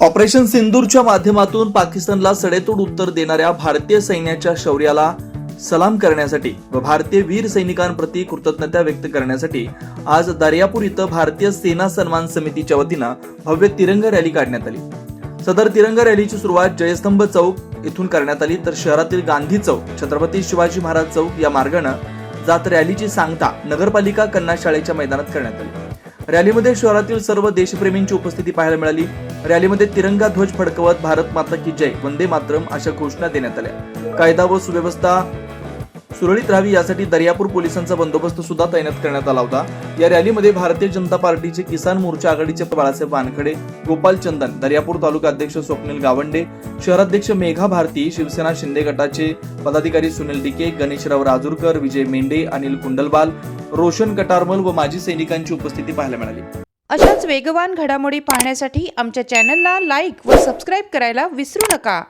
Operation सिंदूरच्या माध्यमातून पाकिस्तानला सडेतोड उत्तर देणाऱ्या भारतीय सैन्याच्या शौर्याला सलाम करण्यासाठी व भारतीय वीर सैनिकांप्रती कृतज्ञता व्यक्त करण्यासाठी आज दर्यापूर इथं भारतीय सेना सन्मान समितीच्या वतीनं भव्य तिरंगा रॅली काढण्यात आली. सदर तिरंगा रॅलीची सुरुवात जयस्तंभ चौक येथून करण्यात आली. तर शहरातील गांधी चौक छत्रपती शिवाजी महाराज चौक या मार्गानं जात रॅलीची सांगता नगरपालिका कन्या शाळेच्या मैदानात करण्यात आली. रॅलीमध्ये शहरातील सर्व देशप्रेमींची उपस्थिती पाहायला मिळाली. रॅलीमध्ये तिरंगा ध्वज फडकवत भारत माता की जय वंदे मातरम अशा घोषणा देण्यात आल्या. कायदा व सुव्यवस्था सुरळीत राहावी यासाठी दर्यापूर पोलिसांचा बंदोबस्त सुद्धा तैनात करण्यात आला होता. या रॅलीमध्ये भारतीय जनता पार्टीचे किसान मोर्चा आघाडीचे बाळासाहेब वानखडे गोपाल चंदन दर्यापूर तालुका अध्यक्ष स्वप्नील गावंडे शहराध्यक्ष मेघा भारती शिवसेना शिंदे गटाचे पदाधिकारी सुनील डिके गणेशराव राजूरकर विजय मेंढे अनिल कुंडलबाल रोशन कटारमल व माजी सैनिकांची उपस्थिती पाहायला मिळाली. अशाच वेगवान घडामोडी पाहण्यासाठी आमच्या चॅनलला लाईक व सबस्क्राईब करायला विसरू नका.